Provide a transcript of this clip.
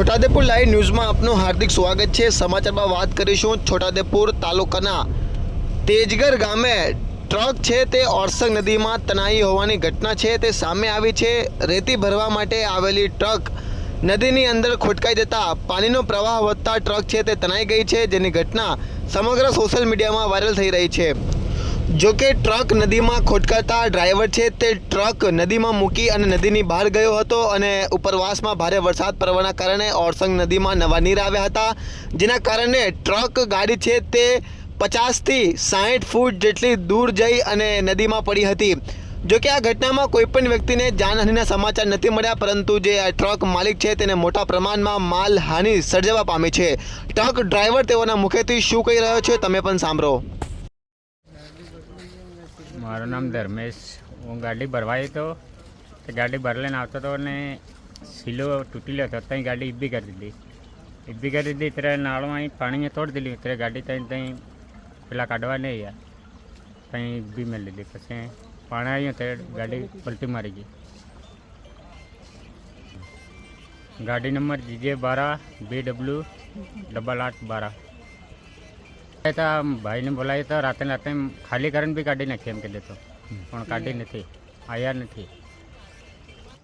Chhota Udepur live ન્યૂઝમાં આપનું હાર્દિક સ્વાગત છે. સમાચારમાં વાત કરીશું છોટાદેપુર તાલુકાના તેજગર ગામે ટ્રક છે તે ઓરસંગ નદીમાં તણાઈ હોવાની ઘટના છે. તે સામે આવી છે. રેતી ભરવા માટે આવેલી ટ્રક નદીની અંદર ખોટકાઈ જતા પાણીનો પ્રવાહ વધતા ટ્રક છે તે તણાઈ ગઈ છે. જેની ઘટના સમગ્ર સોશિયલ મીડિયામાં વાયરલ થઈ રહી છે. જો કે ટ્રક નદીમાં ખોટકાતા ડ્રાઈવર છે, તે ટ્રક નદીમાં મૂકી અને નદીની બહાર ગયો હતો અને ઉપરવાસમાં ભારે વરસાદ પડવાના કારણે ઓરસંગ નદીમાં નવા નીર આવ્યા હતા, જેના કારણે ટ્રક ગાડી છે, તે પચાસથી સાહીઠ ફૂટ જેટલી દૂર જઈ અને નદીમાં પડી હતી. જો કે આ ઘટનામાં કોઈ પણ વ્યક્તિને જાનહાનિના સમાચાર નથી મળ્યા, પરંતુ જે આ ટ્રક માલિક છે, તેને મોટા પ્રમાણમાં માલહાનિ સર્જવા પામી છે. ટ્રક ડ્રાઈવર તેઓના મુખેથી શું કહી રહ્યો છે, તમે પણ સાંભળો. મારું નામ ધર્મેશ. હું ગાડી ભરવાઈ તો ગાડી ભરલીને આવતો હતો અને સીલો તૂટેલો હતો ત્યાં ગાડી ઊભી કરી દીધી. ઊભી કરી દીધી, ત્યારે નાળમાં અહીં પાણીએ તોડી દીધી. ત્યારે ગાડી ત્યાં ત્યાં પેલા કાઢવા નહીં ગયા ત્યાં ઊભી મેં લીધી પછી પાણી આવ્યું ત્યારે ગાડી પલટી મારી ગઈ. ગાડી નંબર જીજે બારા બી ડબલ્યુ ડબલ આઠ બારા. ભાઈને બોલાવી તો રાતે રાતે ખાલી કરીને બી કાઢી નાખી એમ કીધું તો. પણ કાઢી નથી. આવ્યા નથી.